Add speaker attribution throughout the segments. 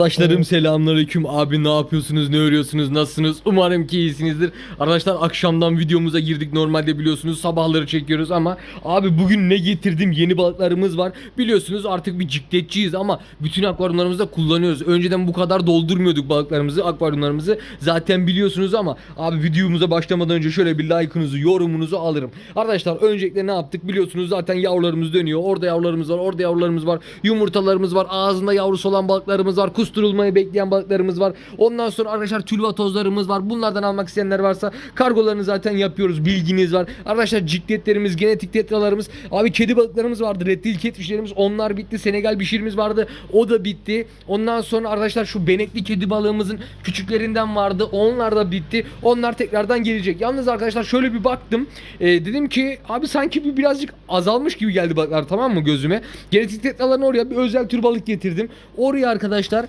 Speaker 1: Arkadaşlarım selamünaleyküm. Abi ne yapıyorsunuz ne örüyorsunuz nasılsınız? Umarım ki iyisinizdir. Arkadaşlar akşamdan videomuza girdik. Normalde biliyorsunuz sabahları çekiyoruz ama abi bugün ne getirdim? Yeni balıklarımız var. Biliyorsunuz artık bir cikletçiyiz ama bütün akvaryumlarımızda kullanıyoruz. Önceden bu kadar doldurmuyorduk balıklarımızı akvaryumlarımızı. Zaten biliyorsunuz ama abi videomuza başlamadan önce şöyle bir like'ınızı yorumunuzu alırım. Arkadaşlar öncelikle ne yaptık? Biliyorsunuz zaten yavrularımız dönüyor. Orada yavrularımız var orada yavrularımız var. Yumurtalarımız var. Ağzında yavrusu olan balıklarımız var kusturulmayı bekleyen balıklarımız var. Ondan sonra arkadaşlar tülva tozlarımız var. Bunlardan almak isteyenler varsa kargolarını zaten yapıyoruz. Bilginiz var. Arkadaşlar cikletlerimiz genetik tetralarımız. Abi kedi balıklarımız vardı. Reptil catfishlerimiz. Onlar bitti. Senegal bişirimiz vardı. O da bitti. Ondan sonra arkadaşlar şu benekli kedi balığımızın küçüklerinden vardı. Onlar da bitti. Onlar tekrardan gelecek. Yalnız arkadaşlar şöyle bir baktım. Ee, dedim ki abi sanki bir birazcık azalmış gibi geldi balıklar tamam mı gözüme? Genetik tetralarını oraya bir özel tür balık getirdim. Oraya arkadaşlar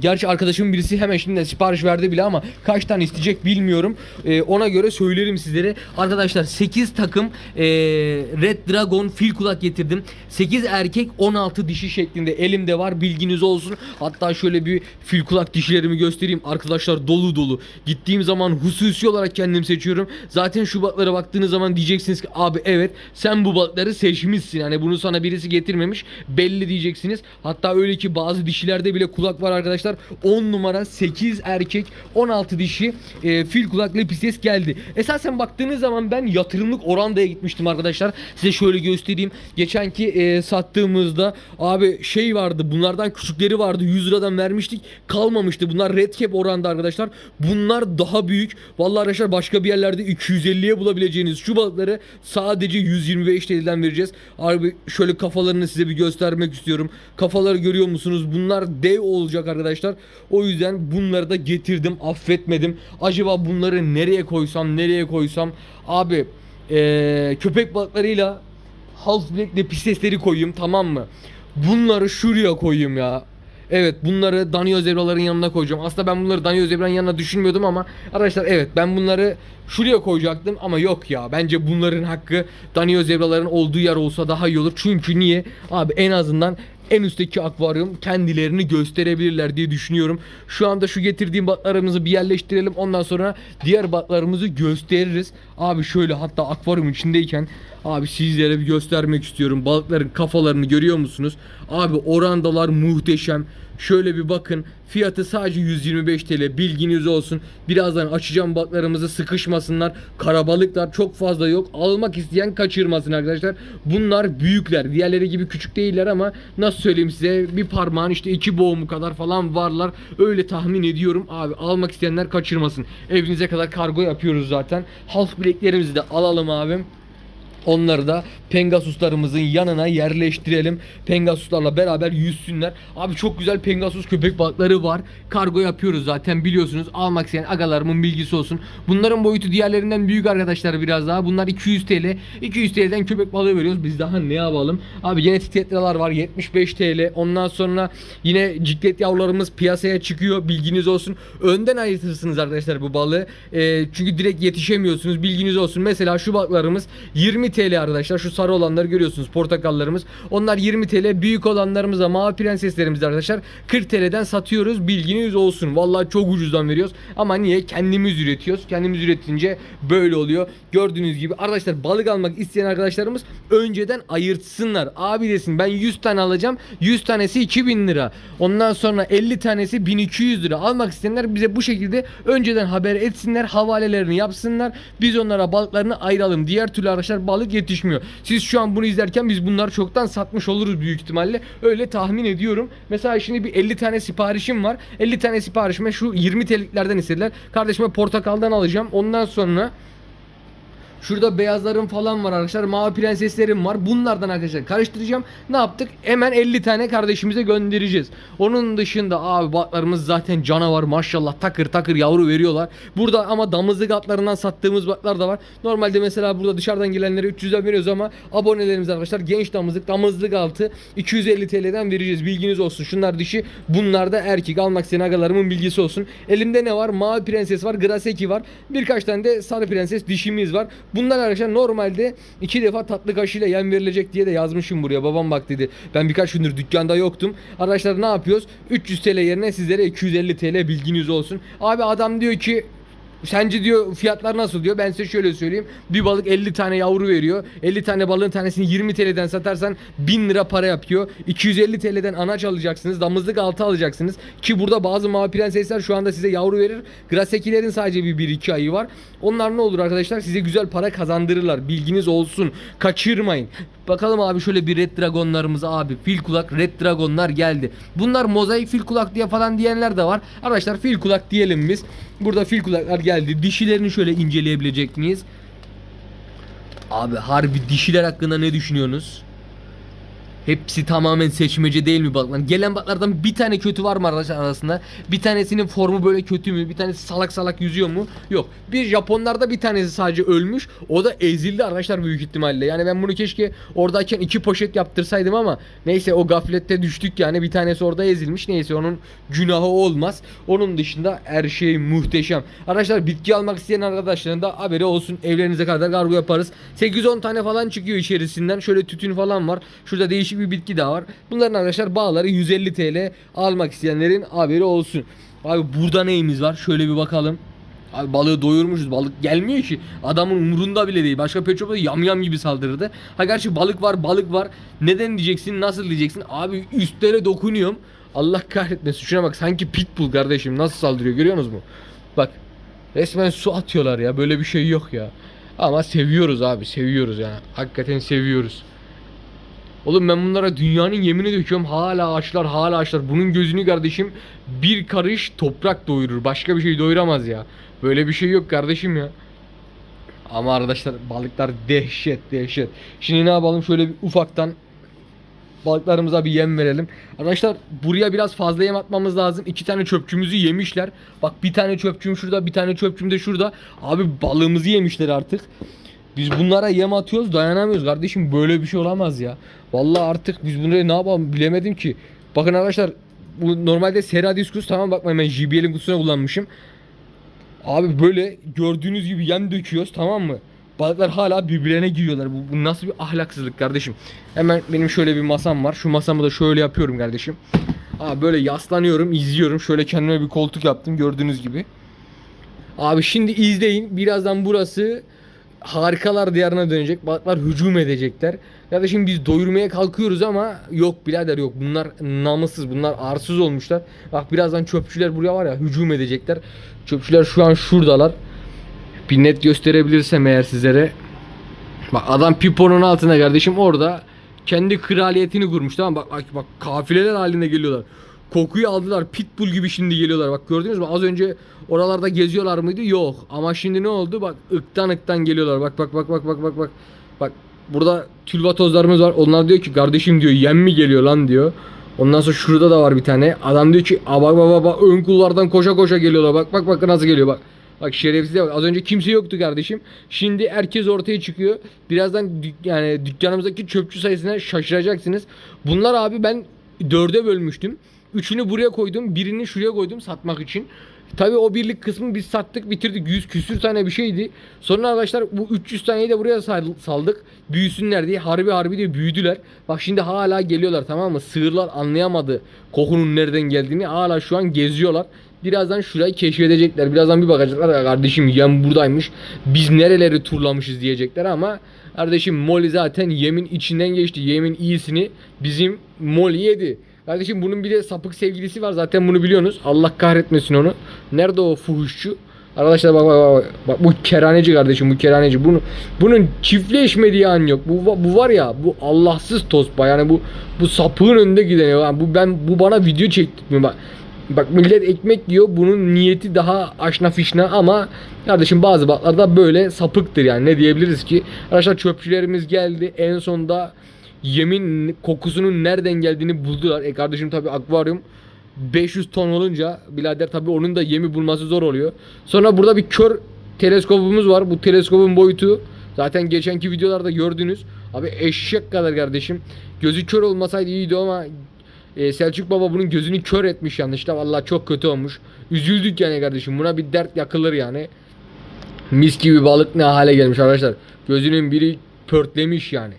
Speaker 1: Gerçi arkadaşımın birisi hemen şimdi sipariş verdi bile ama kaç tane isteyecek bilmiyorum. Ee, ona göre söylerim sizlere. Arkadaşlar 8 takım ee, Red Dragon fil kulak getirdim. 8 erkek 16 dişi şeklinde elimde var bilginiz olsun. Hatta şöyle bir fil kulak dişilerimi göstereyim. Arkadaşlar dolu dolu. Gittiğim zaman hususi olarak kendim seçiyorum. Zaten şu balıklara baktığınız zaman diyeceksiniz ki abi evet sen bu balıkları seçmişsin. Yani bunu sana birisi getirmemiş. Belli diyeceksiniz. Hatta öyle ki bazı dişilerde bile kulak var arkadaşlar. 10 numara 8 erkek 16 dişi e, fil kulak lepistes geldi. Esasen baktığınız zaman ben yatırımlık orandaya gitmiştim arkadaşlar. Size şöyle göstereyim. Geçenki e, sattığımızda abi şey vardı. Bunlardan küçükleri vardı. 100 liradan vermiştik. Kalmamıştı. Bunlar red cap oranda arkadaşlar. Bunlar daha büyük. Vallahi arkadaşlar başka bir yerlerde 250'ye bulabileceğiniz şu balıkları sadece 125 TL'den vereceğiz. Abi şöyle kafalarını size bir göstermek istiyorum. Kafaları görüyor musunuz? Bunlar dev olacak arkadaşlar. O yüzden bunları da getirdim. Affetmedim. Acaba bunları nereye koysam, nereye koysam? Abi eee, köpek balıklarıyla Half Black'le pistesleri koyayım tamam mı? Bunları şuraya koyayım ya. Evet bunları Danio zebraların yanına koyacağım. Aslında ben bunları Danio zebraların yanına düşünmüyordum ama arkadaşlar evet ben bunları şuraya koyacaktım ama yok ya. Bence bunların hakkı Danio zebraların olduğu yer olsa daha iyi olur. Çünkü niye? Abi en azından en üstteki akvaryum kendilerini gösterebilirler diye düşünüyorum. Şu anda şu getirdiğim batlarımızı bir yerleştirelim. Ondan sonra diğer batlarımızı gösteririz. Abi şöyle hatta akvaryum içindeyken abi sizlere bir göstermek istiyorum. Balıkların kafalarını görüyor musunuz? Abi orandalar muhteşem. Şöyle bir bakın. Fiyatı sadece 125 TL. Bilginiz olsun. Birazdan açacağım balıklarımızı sıkışmasınlar. Karabalıklar çok fazla yok. Almak isteyen kaçırmasın arkadaşlar. Bunlar büyükler. Diğerleri gibi küçük değiller ama nasıl söyleyeyim size bir parmağın işte iki boğumu kadar falan varlar. Öyle tahmin ediyorum. Abi almak isteyenler kaçırmasın. Evinize kadar kargo yapıyoruz zaten. Halk bileklerimizi de alalım abim. Onları da Pegasuslarımızın yanına yerleştirelim. Pegasuslarla beraber yüzsünler. Abi çok güzel Pegasus köpek balıkları var. Kargo yapıyoruz zaten biliyorsunuz. Almak isteyen agalarımın bilgisi olsun. Bunların boyutu diğerlerinden büyük arkadaşlar biraz daha. Bunlar 200 TL. 200 TL'den köpek balığı veriyoruz. Biz daha ne yapalım? Abi genetik tetralar var 75 TL. Ondan sonra yine ciklet yavrularımız piyasaya çıkıyor. Bilginiz olsun. Önden ayırtırsınız arkadaşlar bu balığı. Ee, çünkü direkt yetişemiyorsunuz. Bilginiz olsun. Mesela şu balıklarımız 20 TL arkadaşlar. Şu sarı olanları görüyorsunuz. Portakallarımız. Onlar 20 TL. Büyük olanlarımız da mavi prenseslerimiz arkadaşlar. 40 TL'den satıyoruz. Bilginiz olsun. Vallahi çok ucuzdan veriyoruz. Ama niye? Kendimiz üretiyoruz. Kendimiz üretince böyle oluyor. Gördüğünüz gibi arkadaşlar balık almak isteyen arkadaşlarımız önceden ayırtsınlar. Abi desin ben 100 tane alacağım. 100 tanesi 2000 lira. Ondan sonra 50 tanesi 1200 lira. Almak isteyenler bize bu şekilde önceden haber etsinler. Havalelerini yapsınlar. Biz onlara balıklarını ayıralım. Diğer türlü arkadaşlar balık yetişmiyor. Siz şu an bunu izlerken biz bunları çoktan satmış oluruz büyük ihtimalle. Öyle tahmin ediyorum. Mesela şimdi bir 50 tane siparişim var. 50 tane siparişime şu 20 TL'liklerden istediler. Kardeşime portakaldan alacağım. Ondan sonra Şurada beyazlarım falan var arkadaşlar. Mavi prenseslerim var. Bunlardan arkadaşlar karıştıracağım. Ne yaptık? Hemen 50 tane kardeşimize göndereceğiz. Onun dışında abi batlarımız zaten canavar maşallah takır takır yavru veriyorlar. Burada ama damızlık atlarından sattığımız batlar da var. Normalde mesela burada dışarıdan gelenlere 300'den veriyoruz ama abonelerimiz arkadaşlar genç damızlık damızlık altı 250 TL'den vereceğiz. Bilginiz olsun. Şunlar dişi bunlar da erkek. Almak isteyen agalarımın bilgisi olsun. Elimde ne var? Mavi prenses var. Graseki var. Birkaç tane de sarı prenses dişimiz var. Bunlar arkadaşlar normalde iki defa tatlı kaşığıyla yem verilecek diye de yazmışım buraya. Babam bak dedi. Ben birkaç gündür dükkanda yoktum. Arkadaşlar ne yapıyoruz? 300 TL yerine sizlere 250 TL bilginiz olsun. Abi adam diyor ki Sence diyor fiyatlar nasıl diyor. Ben size şöyle söyleyeyim. Bir balık 50 tane yavru veriyor. 50 tane balığın tanesini 20 TL'den satarsan 1000 lira para yapıyor. 250 TL'den anaç alacaksınız. Damızlık altı alacaksınız. Ki burada bazı mavi prensesler şu anda size yavru verir. Grasekilerin sadece bir 1-2 ayı var. Onlar ne olur arkadaşlar? Size güzel para kazandırırlar. Bilginiz olsun. Kaçırmayın. Bakalım abi şöyle bir red dragonlarımız abi. Fil kulak red dragonlar geldi. Bunlar mozaik fil kulak diye falan diyenler de var. Arkadaşlar fil kulak diyelim biz. Burada fil kulaklar geldi. Dişilerini şöyle inceleyebilecek miyiz? Abi harbi dişiler hakkında ne düşünüyorsunuz? Hepsi tamamen seçmece değil mi balıklar? Gelen balıklardan bir tane kötü var mı arkadaşlar arasında? Bir tanesinin formu böyle kötü mü? Bir tanesi salak salak yüzüyor mu? Yok. Bir Japonlarda bir tanesi sadece ölmüş. O da ezildi arkadaşlar büyük ihtimalle. Yani ben bunu keşke oradayken iki poşet yaptırsaydım ama neyse o gaflette düştük yani. Bir tanesi orada ezilmiş. Neyse onun günahı olmaz. Onun dışında her şey muhteşem. Arkadaşlar bitki almak isteyen arkadaşların da haberi olsun. Evlerinize kadar kargo yaparız. 8-10 tane falan çıkıyor içerisinden. Şöyle tütün falan var. Şurada değişik bir bitki daha var. Bunların arkadaşlar bağları 150 TL almak isteyenlerin haberi olsun. Abi burada neyimiz var? Şöyle bir bakalım. Abi balığı doyurmuşuz. Balık gelmiyor ki. Adamın umurunda bile değil. Başka pet shop'ta yamyam gibi saldırırdı. Ha gerçi balık var balık var. Neden diyeceksin? Nasıl diyeceksin? Abi üstlere dokunuyorum. Allah kahretmesin. Şuna bak sanki pitbull kardeşim. Nasıl saldırıyor görüyorsunuz mu? Bak. Resmen su atıyorlar ya. Böyle bir şey yok ya. Ama seviyoruz abi. Seviyoruz yani. Hakikaten seviyoruz. Oğlum ben bunlara dünyanın yemini döküyorum. Hala ağaçlar, hala ağaçlar. Bunun gözünü kardeşim bir karış toprak doyurur. Başka bir şey doyuramaz ya. Böyle bir şey yok kardeşim ya. Ama arkadaşlar balıklar dehşet dehşet. Şimdi ne yapalım? Şöyle bir ufaktan balıklarımıza bir yem verelim. Arkadaşlar buraya biraz fazla yem atmamız lazım. İki tane çöpçümüzü yemişler. Bak bir tane çöpçüm şurada, bir tane çöpçüm de şurada. Abi balığımızı yemişler artık. Biz bunlara yem atıyoruz dayanamıyoruz kardeşim böyle bir şey olamaz ya. Vallahi artık biz bunları ne yapalım bilemedim ki. Bakın arkadaşlar bu normalde Sera Diskus tamam bakmayın ben JBL'in kutusuna kullanmışım. Abi böyle gördüğünüz gibi yem döküyoruz tamam mı? Balıklar hala birbirlerine giriyorlar. Bu, bu nasıl bir ahlaksızlık kardeşim? Hemen benim şöyle bir masam var. Şu masamı da şöyle yapıyorum kardeşim. Abi böyle yaslanıyorum, izliyorum. Şöyle kendime bir koltuk yaptım gördüğünüz gibi. Abi şimdi izleyin. Birazdan burası harikalar diyarına dönecek. Balıklar hücum edecekler. Kardeşim biz doyurmaya kalkıyoruz ama yok birader yok. Bunlar namussuz, bunlar arsız olmuşlar. Bak birazdan çöpçüler buraya var ya hücum edecekler. Çöpçüler şu an şuradalar. Bir net gösterebilirsem eğer sizlere. Bak adam piponun altında kardeşim orada kendi kraliyetini kurmuş tamam bak bak, bak kafileler halinde geliyorlar. Kokuyu aldılar. Pitbull gibi şimdi geliyorlar. Bak gördünüz mü? Az önce oralarda geziyorlar mıydı? Yok. Ama şimdi ne oldu? Bak ıktan ıktan geliyorlar. Bak bak bak bak bak bak bak. Bak burada tülvatozlarımız var. Onlar diyor ki kardeşim diyor yem mi geliyor lan diyor. Ondan sonra şurada da var bir tane. Adam diyor ki bak bak bak ön kullardan koşa koşa geliyorlar. Bak bak bak nasıl geliyor bak. Bak şerefsize bak. Az önce kimse yoktu kardeşim. Şimdi herkes ortaya çıkıyor. Birazdan dük yani dükkanımızdaki çöpçü sayısına şaşıracaksınız. Bunlar abi ben dörde bölmüştüm. Üçünü buraya koydum. Birini şuraya koydum satmak için. Tabii o birlik kısmı biz sattık bitirdik. 100 küsür tane bir şeydi. Sonra arkadaşlar bu 300 taneyi de buraya sal- saldık. Büyüsünler diye harbi harbi diye büyüdüler. Bak şimdi hala geliyorlar tamam mı? Sığırlar anlayamadı kokunun nereden geldiğini. Hala şu an geziyorlar. Birazdan şurayı keşfedecekler. Birazdan bir bakacaklar. "Ya Kardeşim yem buradaymış. Biz nereleri turlamışız diyecekler ama kardeşim Molly zaten yemin içinden geçti. Yemin iyisini bizim Molly yedi. Kardeşim bunun bir de sapık sevgilisi var zaten bunu biliyorsunuz. Allah kahretmesin onu. Nerede o fuhuşçu? Arkadaşlar bak bak bak. bak bu keraneci kardeşim bu keraneci. Bunu bunun çiftleşmediği an yok. Bu bu var ya bu Allahsız tospa yani bu bu sapığın önünde giden ya. Bu ben bu bana video çektirmiyor bak. Bak millet ekmek yiyor. Bunun niyeti daha aşna fişna ama kardeşim bazı baklarda böyle sapıktır yani. Ne diyebiliriz ki? Arkadaşlar çöpçülerimiz geldi. En sonda yemin kokusunun nereden geldiğini buldular. E kardeşim tabi akvaryum 500 ton olunca birader tabi onun da yemi bulması zor oluyor. Sonra burada bir kör teleskopumuz var. Bu teleskopun boyutu zaten geçenki videolarda gördünüz. Abi eşek kadar kardeşim. Gözü kör olmasaydı iyiydi ama e, Selçuk Baba bunun gözünü kör etmiş yanlışlıkla. Vallahi çok kötü olmuş. Üzüldük yani kardeşim. Buna bir dert yakılır yani. Mis gibi balık ne hale gelmiş arkadaşlar. Gözünün biri pörtlemiş yani.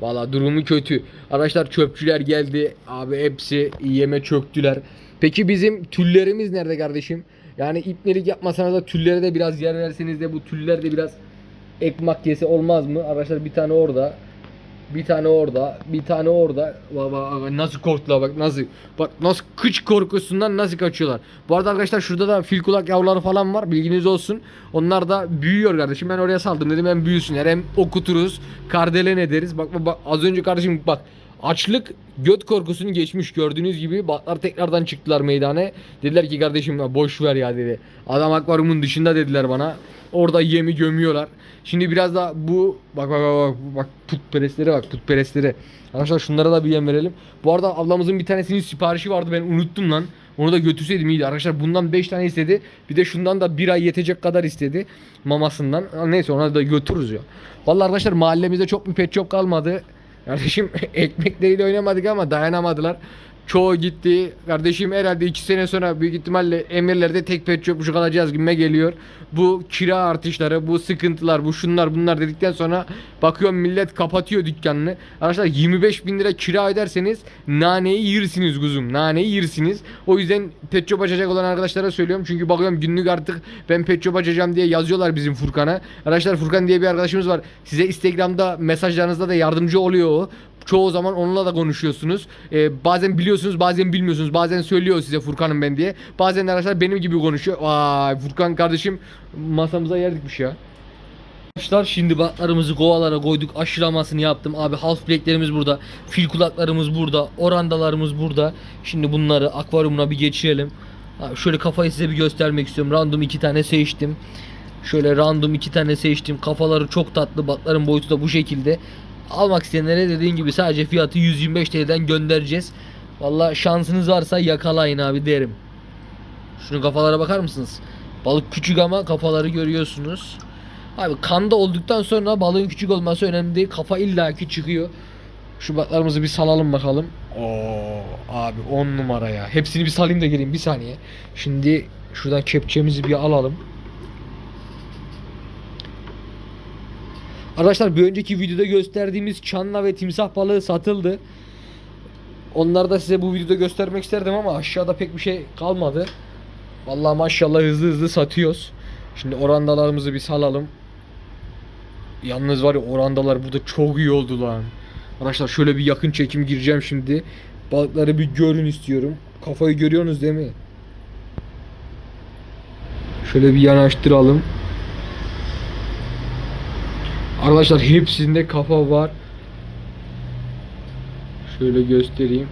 Speaker 1: Valla durumu kötü. Arkadaşlar çöpçüler geldi. Abi hepsi yeme çöktüler. Peki bizim tüllerimiz nerede kardeşim? Yani ipnelik yapmasanız da tüllere de biraz yer verseniz de bu tüller de biraz ekmak yese olmaz mı? Arkadaşlar bir tane orada. Bir tane orada, bir tane orada. Bak, nasıl korktular bak nasıl. Bak nasıl kıç korkusundan nasıl kaçıyorlar. Bu arada arkadaşlar şurada da fil kulak yavruları falan var. Bilginiz olsun. Onlar da büyüyor kardeşim. Ben oraya saldım dedim hem büyüsünler hem okuturuz. Kardelen ederiz. Bak, bak az önce kardeşim bak Açlık göt korkusunu geçmiş gördüğünüz gibi batlar tekrardan çıktılar meydana. Dediler ki kardeşim boş ver ya dedi. Adam akvaryumun dışında dediler bana. Orada yemi gömüyorlar. Şimdi biraz da bu bak bak bak bak, putperestleri bak putperestleri. Arkadaşlar şunlara da bir yem verelim. Bu arada ablamızın bir tanesinin siparişi vardı ben unuttum lan. Onu da götürseydim iyiydi. Arkadaşlar bundan 5 tane istedi. Bir de şundan da bir ay yetecek kadar istedi. Mamasından. Neyse ona da götürürüz ya. Vallahi arkadaşlar mahallemizde çok bir pet shop kalmadı. Kardeşim ekmekleriyle oynamadık ama dayanamadılar. Çoğu gitti. Kardeşim herhalde 2 sene sonra büyük ihtimalle emirlerde tek pet shopçu kalacağız gibime geliyor. Bu kira artışları, bu sıkıntılar, bu şunlar bunlar dedikten sonra bakıyorum millet kapatıyor dükkanını. Arkadaşlar 25 bin lira kira ederseniz naneyi yersiniz kuzum. Naneyi yersiniz. O yüzden pet shop açacak olan arkadaşlara söylüyorum. Çünkü bakıyorum günlük artık ben pet shop açacağım diye yazıyorlar bizim Furkan'a. Arkadaşlar Furkan diye bir arkadaşımız var. Size Instagram'da mesajlarınızda da yardımcı oluyor o. Çoğu zaman onunla da konuşuyorsunuz. Ee, bazen biliyorsunuz bazen bilmiyorsunuz. Bazen söylüyor size Furkan'ım ben diye. Bazen arkadaşlar benim gibi konuşuyor. Vay Furkan kardeşim masamıza yer dikmiş ya. Arkadaşlar şimdi batlarımızı kovalara koyduk. Aşılamasını yaptım. Abi half blacklerimiz burada. Fil kulaklarımız burada. Orandalarımız burada. Şimdi bunları akvaryumuna bir geçirelim. Abi şöyle kafayı size bir göstermek istiyorum. Random iki tane seçtim. Şöyle random iki tane seçtim. Kafaları çok tatlı. Batların boyutu da bu şekilde. Almak isteyenlere dediğim gibi sadece fiyatı 125 TL'den göndereceğiz. Valla şansınız varsa yakalayın abi derim. Şunun kafalara bakar mısınız? Balık küçük ama kafaları görüyorsunuz. Abi kanda olduktan sonra balığın küçük olması önemli değil. Kafa illaki çıkıyor. Şu balıklarımızı bir salalım bakalım. Oo abi 10 numara ya. Hepsini bir salayım da geleyim bir saniye. Şimdi şuradan kepçemizi bir alalım. Arkadaşlar bir önceki videoda gösterdiğimiz çanla ve timsah balığı satıldı. Onları da size bu videoda göstermek isterdim ama aşağıda pek bir şey kalmadı. Vallahi maşallah hızlı hızlı satıyoruz. Şimdi orandalarımızı bir salalım. Yalnız var ya orandalar burada çok iyi oldu lan. Arkadaşlar şöyle bir yakın çekim gireceğim şimdi. Balıkları bir görün istiyorum. Kafayı görüyorsunuz değil mi? Şöyle bir yanaştıralım. Arkadaşlar hepsinde kafa var. Şöyle göstereyim.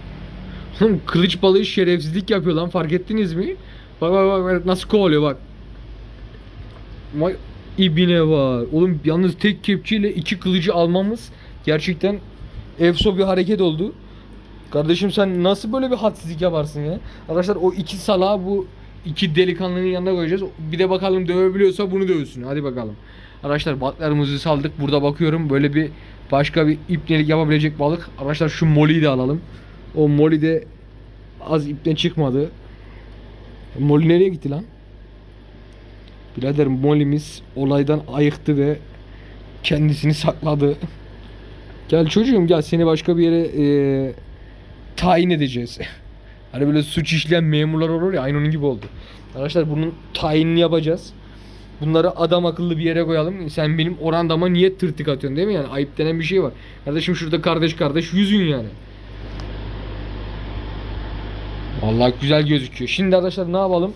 Speaker 1: Oğlum kılıç balığı şerefsizlik yapıyor lan fark ettiniz mi? Bak bak bak, nasıl kovalıyor bak. Vay ibine var. Oğlum yalnız tek kepçeyle iki kılıcı almamız gerçekten efso bir hareket oldu. Kardeşim sen nasıl böyle bir hadsizlik yaparsın ya? Arkadaşlar o iki salağı bu iki delikanlının yanına koyacağız. Bir de bakalım dövebiliyorsa bunu dövsün. Hadi bakalım. Arkadaşlar balıklarımızı saldık. Burada bakıyorum böyle bir başka bir ipnelik yapabilecek balık. Arkadaşlar şu moliyi de alalım. O moli de az ipten çıkmadı. Moli nereye gitti lan? Birader molimiz olaydan ayıktı ve kendisini sakladı. Gel çocuğum gel seni başka bir yere eee, tayin edeceğiz. Hani böyle suç işleyen memurlar olur ya aynı onun gibi oldu. Arkadaşlar bunun tayinini yapacağız. Bunları adam akıllı bir yere koyalım. Sen benim orandama niye tırtık atıyorsun değil mi yani? Ayıp denen bir şey var. Kardeşim şurada kardeş kardeş yüzün yani. Vallahi güzel gözüküyor. Şimdi arkadaşlar ne yapalım?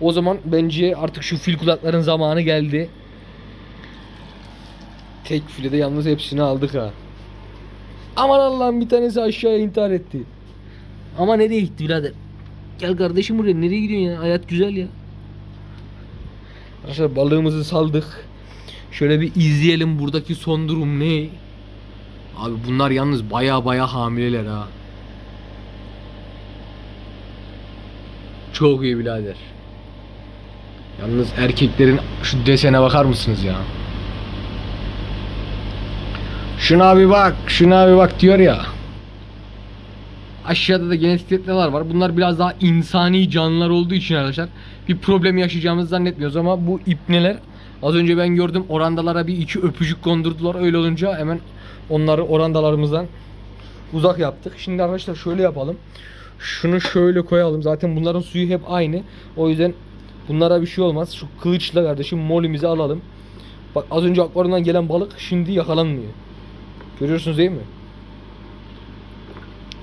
Speaker 1: O zaman bence artık şu fil kulakların zamanı geldi. Tek filede yalnız hepsini aldık ha. Aman Allah'ım bir tanesi aşağıya intihar etti. Ama nereye gitti birader? Gel kardeşim buraya nereye gidiyorsun ya? Hayat güzel ya. Arkadaşlar balığımızı saldık. Şöyle bir izleyelim buradaki son durum ne? Abi bunlar yalnız baya baya hamileler ha. Çok iyi birader. Yalnız erkeklerin şu desene bakar mısınız ya? Şuna bir bak, şuna bir bak diyor ya. Aşağıda da genetik tetneler var. Bunlar biraz daha insani canlılar olduğu için arkadaşlar bir problem yaşayacağımızı zannetmiyoruz ama bu ipneler Az önce ben gördüm orandalara bir iki öpücük kondurdular. Öyle olunca hemen onları orandalarımızdan uzak yaptık. Şimdi arkadaşlar şöyle yapalım. Şunu şöyle koyalım. Zaten bunların suyu hep aynı. O yüzden bunlara bir şey olmaz. Şu kılıçla kardeşim molimizi alalım. Bak az önce akvaryumdan gelen balık şimdi yakalanmıyor. Görüyorsunuz değil mi?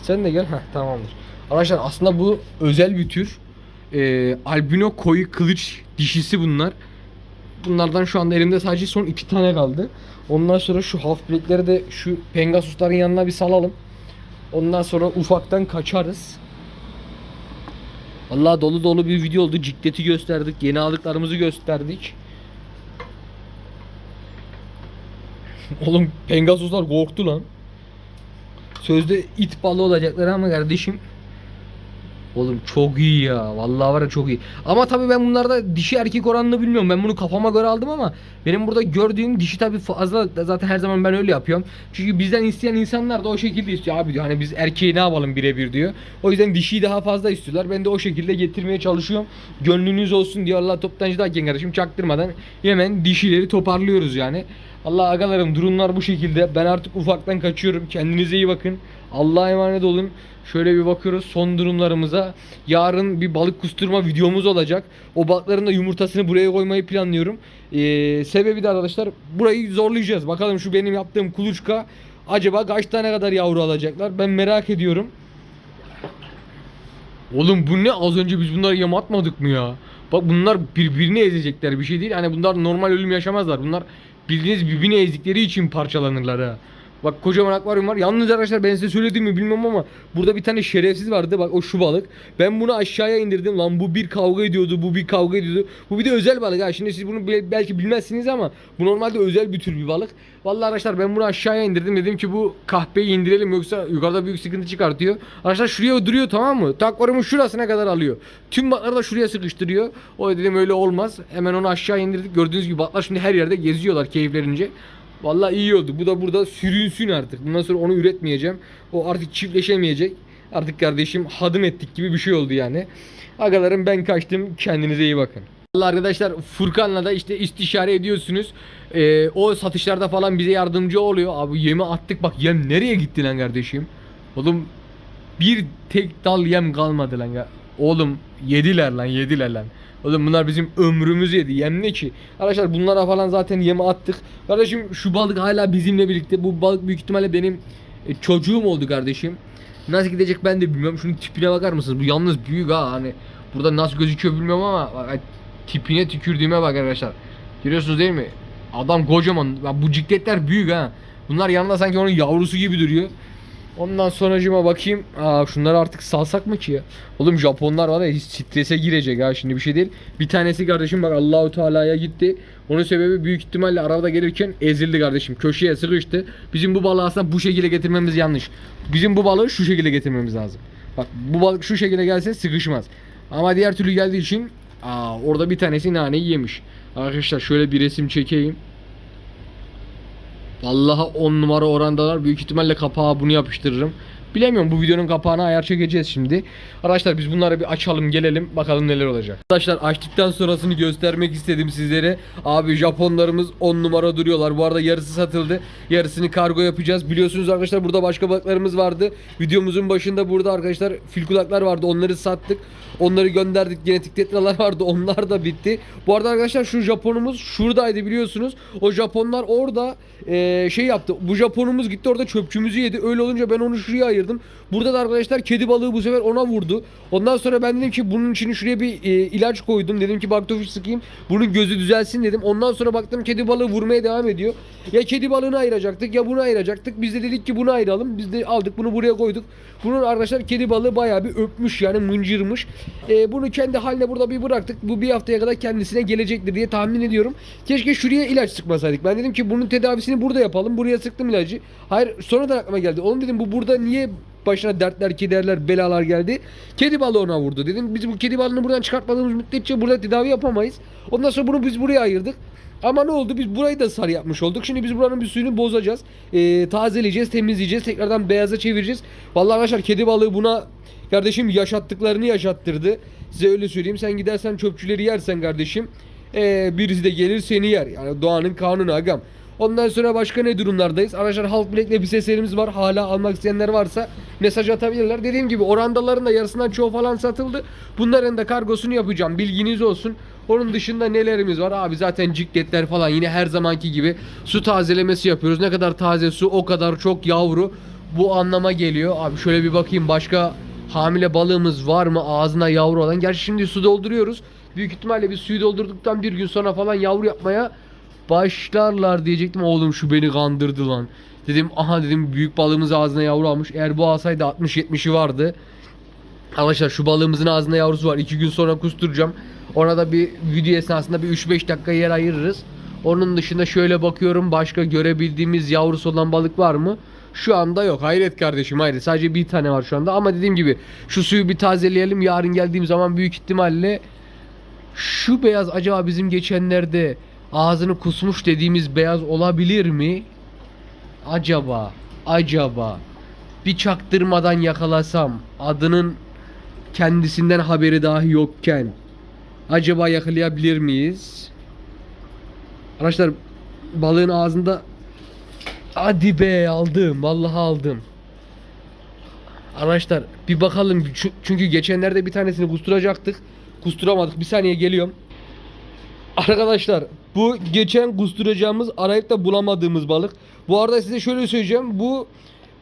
Speaker 1: Sen de gel. Heh, tamamdır. Arkadaşlar aslında bu özel bir tür. Ee, albino koyu kılıç dişisi bunlar. Bunlardan şu anda elimde sadece son iki tane kaldı. Ondan sonra şu half black'leri de şu Pegasus'ların yanına bir salalım. Ondan sonra ufaktan kaçarız. Allah dolu dolu bir video oldu. Cikleti gösterdik. Yeni aldıklarımızı gösterdik. Oğlum Pegasus'lar korktu lan. Sözde it balı olacaklar ama kardeşim. Oğlum çok iyi ya. Vallahi var ya çok iyi. Ama tabii ben bunlarda dişi erkek oranını bilmiyorum. Ben bunu kafama göre aldım ama benim burada gördüğüm dişi tabii fazla zaten her zaman ben öyle yapıyorum. Çünkü bizden isteyen insanlar da o şekilde istiyor abi diyor. Hani biz erkeği ne yapalım birebir diyor. O yüzden dişiyi daha fazla istiyorlar. Ben de o şekilde getirmeye çalışıyorum. Gönlünüz olsun diyor Allah toptancı da kardeşim çaktırmadan hemen dişileri toparlıyoruz yani. Allah agalarım durumlar bu şekilde. Ben artık ufaktan kaçıyorum. Kendinize iyi bakın. Allah'a emanet olun. Şöyle bir bakıyoruz son durumlarımıza. Yarın bir balık kusturma videomuz olacak. O balıkların da yumurtasını buraya koymayı planlıyorum. Ee, sebebi de arkadaşlar burayı zorlayacağız. Bakalım şu benim yaptığım kuluçka acaba kaç tane kadar yavru alacaklar? Ben merak ediyorum. Oğlum bu ne? Az önce biz bunları yem atmadık mı ya? Bak bunlar birbirini ezecekler bir şey değil. Hani bunlar normal ölüm yaşamazlar. Bunlar bildiğiniz birbirini ezdikleri için parçalanırlar ha. Bak kocaman akvaryum var. Yalnız arkadaşlar ben size söyledim mi bilmem ama burada bir tane şerefsiz vardı. Bak o şu balık. Ben bunu aşağıya indirdim. Lan bu bir kavga ediyordu. Bu bir kavga ediyordu. Bu bir de özel balık ha. Şimdi siz bunu belki bilmezsiniz ama bu normalde özel bir tür bir balık. Vallahi arkadaşlar ben bunu aşağıya indirdim. Dedim ki bu kahpeyi indirelim yoksa yukarıda büyük sıkıntı çıkartıyor. Arkadaşlar şuraya duruyor tamam mı? Akvaryumun şurasına kadar alıyor. Tüm balıkları da şuraya sıkıştırıyor. O dedim öyle olmaz. Hemen onu aşağı indirdik. Gördüğünüz gibi balıklar şimdi her yerde geziyorlar keyiflerince. Vallahi iyi oldu. Bu da burada sürünsün artık. Bundan sonra onu üretmeyeceğim. O artık çiftleşemeyecek. Artık kardeşim hadım ettik gibi bir şey oldu yani. Agalarım ben kaçtım. Kendinize iyi bakın. Vallahi arkadaşlar Furkan'la da işte istişare ediyorsunuz. Ee, o satışlarda falan bize yardımcı oluyor. Abi yemi attık bak yem nereye gitti lan kardeşim? Oğlum bir tek dal yem kalmadı lan. Oğlum yediler lan yediler lan. Oğlum bunlar bizim ömrümüzü yedi. Yem ne ki? Arkadaşlar bunlara falan zaten yemi attık. Kardeşim şu balık hala bizimle birlikte. Bu balık büyük ihtimalle benim e, çocuğum oldu kardeşim. Nasıl gidecek ben de bilmiyorum. Şunun tipine bakar mısınız? Bu yalnız büyük ha hani. Burada nasıl gözüküyor bilmiyorum ama bak, tipine tükürdüğüme bak arkadaşlar. Görüyorsunuz değil mi? Adam kocaman. Bak bu cikletler büyük ha. Bunlar yanında sanki onun yavrusu gibi duruyor. Ondan sonracıma bakayım. Aa şunları artık salsak mı ki ya? Oğlum Japonlar var ya strese girecek ha şimdi bir şey değil. Bir tanesi kardeşim bak Allahu Teala'ya gitti. Onun sebebi büyük ihtimalle arabada gelirken ezildi kardeşim. Köşeye sıkıştı. Bizim bu balığı aslında bu şekilde getirmemiz yanlış. Bizim bu balığı şu şekilde getirmemiz lazım. Bak bu balık şu şekilde gelse sıkışmaz. Ama diğer türlü geldiği için aa, orada bir tanesi naneyi yemiş. Arkadaşlar şöyle bir resim çekeyim. Vallahi 10 numara orandalar. Büyük ihtimalle kapağa bunu yapıştırırım. Bilemiyorum bu videonun kapağına ayar çekeceğiz şimdi. Arkadaşlar biz bunları bir açalım gelelim bakalım neler olacak. Arkadaşlar açtıktan sonrasını göstermek istedim sizlere. Abi Japonlarımız 10 numara duruyorlar. Bu arada yarısı satıldı. Yarısını kargo yapacağız. Biliyorsunuz arkadaşlar burada başka balıklarımız vardı. Videomuzun başında burada arkadaşlar fil kulaklar vardı. Onları sattık. Onları gönderdik. Genetik tetralar vardı. Onlar da bitti. Bu arada arkadaşlar şu Japonumuz şuradaydı biliyorsunuz. O Japonlar orada eee, şey yaptı. Bu Japonumuz gitti orada çöpçümüzü yedi. Öyle olunca ben onu şuraya ayırdım. Burada da arkadaşlar kedi balığı bu sefer ona vurdu. Ondan sonra ben dedim ki bunun için şuraya bir e, ilaç koydum. Dedim ki baktofiş sıkayım. Bunun gözü düzelsin dedim. Ondan sonra baktım kedi balığı vurmaya devam ediyor. Ya kedi balığını ayıracaktık ya bunu ayıracaktık. Biz de dedik ki bunu ayıralım. Biz de aldık bunu buraya koyduk. Bunun arkadaşlar kedi balığı bayağı bir öpmüş yani mıncırmış. E, bunu kendi haline burada bir bıraktık. Bu bir haftaya kadar kendisine gelecektir diye tahmin ediyorum. Keşke şuraya ilaç sıkmasaydık. Ben dedim ki bunun tedavisini burada yapalım. Buraya sıktım ilacı. Hayır sonradan aklıma geldi. Oğlum dedim bu burada niye başına dertler, kederler, belalar geldi. Kedi balığı ona vurdu. Dedim biz bu kedi balığını buradan çıkartmadığımız müddetçe burada tedavi yapamayız. Ondan sonra bunu biz buraya ayırdık. Ama ne oldu? Biz burayı da sarı yapmış olduk. Şimdi biz buranın bir suyunu bozacağız. Ee, tazeleyeceğiz, temizleyeceğiz. Tekrardan beyaza çevireceğiz. Vallahi arkadaşlar kedi balığı buna kardeşim yaşattıklarını yaşattırdı. Size öyle söyleyeyim. Sen gidersen çöpçüleri yersen kardeşim. Ee, birisi de gelir seni yer. Yani doğanın kanunu agam. Ondan sonra başka ne durumlardayız? Arkadaşlar Halk Bilek'le bir seslerimiz var. Hala almak isteyenler varsa mesaj atabilirler. Dediğim gibi orandaların da yarısından çoğu falan satıldı. Bunların da kargosunu yapacağım. Bilginiz olsun. Onun dışında nelerimiz var? Abi zaten cikletler falan yine her zamanki gibi su tazelemesi yapıyoruz. Ne kadar taze su o kadar çok yavru. Bu anlama geliyor. Abi şöyle bir bakayım başka hamile balığımız var mı ağzına yavru olan. Gerçi şimdi su dolduruyoruz. Büyük ihtimalle biz suyu doldurduktan bir gün sonra falan yavru yapmaya başlarlar diyecektim. Oğlum şu beni kandırdı lan. Dedim aha dedim büyük balığımız ağzına yavru almış. Eğer bu alsaydı 60-70'i vardı. Arkadaşlar şu balığımızın ağzında yavrusu var. 2 gün sonra kusturacağım. Ona da bir video esnasında bir 3-5 dakika yer ayırırız. Onun dışında şöyle bakıyorum başka görebildiğimiz yavrusu olan balık var mı? Şu anda yok. Hayret kardeşim hayret. Sadece bir tane var şu anda. Ama dediğim gibi şu suyu bir tazeleyelim. Yarın geldiğim zaman büyük ihtimalle şu beyaz acaba bizim geçenlerde ağzını kusmuş dediğimiz beyaz olabilir mi? Acaba, acaba bir çaktırmadan yakalasam adının kendisinden haberi dahi yokken acaba yakalayabilir miyiz? Arkadaşlar balığın ağzında hadi be aldım vallahi aldım. Arkadaşlar bir bakalım Çü- çünkü geçenlerde bir tanesini kusturacaktık. Kusturamadık. Bir saniye geliyorum. Arkadaşlar bu geçen kusturacağımız arayıp da bulamadığımız balık. Bu arada size şöyle söyleyeceğim. Bu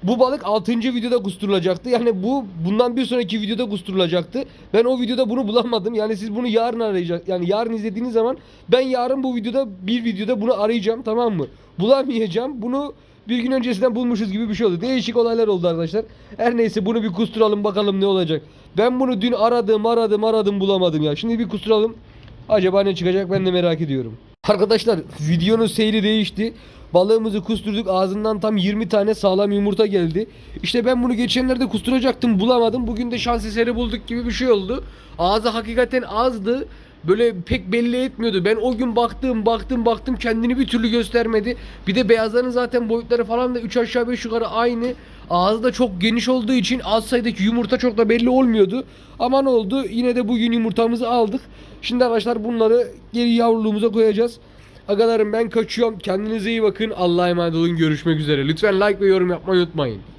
Speaker 1: bu balık 6. videoda kusturulacaktı. Yani bu bundan bir sonraki videoda kusturulacaktı. Ben o videoda bunu bulamadım. Yani siz bunu yarın arayacak. Yani yarın izlediğiniz zaman ben yarın bu videoda bir videoda bunu arayacağım tamam mı? Bulamayacağım. Bunu bir gün öncesinden bulmuşuz gibi bir şey oldu. Değişik olaylar oldu arkadaşlar. Her neyse bunu bir kusturalım bakalım ne olacak. Ben bunu dün aradım aradım aradım bulamadım ya. Şimdi bir kusturalım. Acaba ne çıkacak ben de merak ediyorum. Arkadaşlar videonun seyri değişti. Balığımızı kusturduk ağzından tam 20 tane sağlam yumurta geldi. İşte ben bunu geçenlerde kusturacaktım bulamadım. Bugün de şans eseri bulduk gibi bir şey oldu. Ağzı hakikaten azdı. Böyle pek belli etmiyordu. Ben o gün baktım baktım baktım kendini bir türlü göstermedi. Bir de beyazların zaten boyutları falan da 3 aşağı 5 yukarı aynı. Ağzı da çok geniş olduğu için az sayıdaki yumurta çok da belli olmuyordu. Ama ne oldu? Yine de bugün yumurtamızı aldık. Şimdi arkadaşlar bunları geri yavruluğumuza koyacağız. Agalarım ben kaçıyorum. Kendinize iyi bakın. Allah'a emanet olun. Görüşmek üzere. Lütfen like ve yorum yapmayı unutmayın.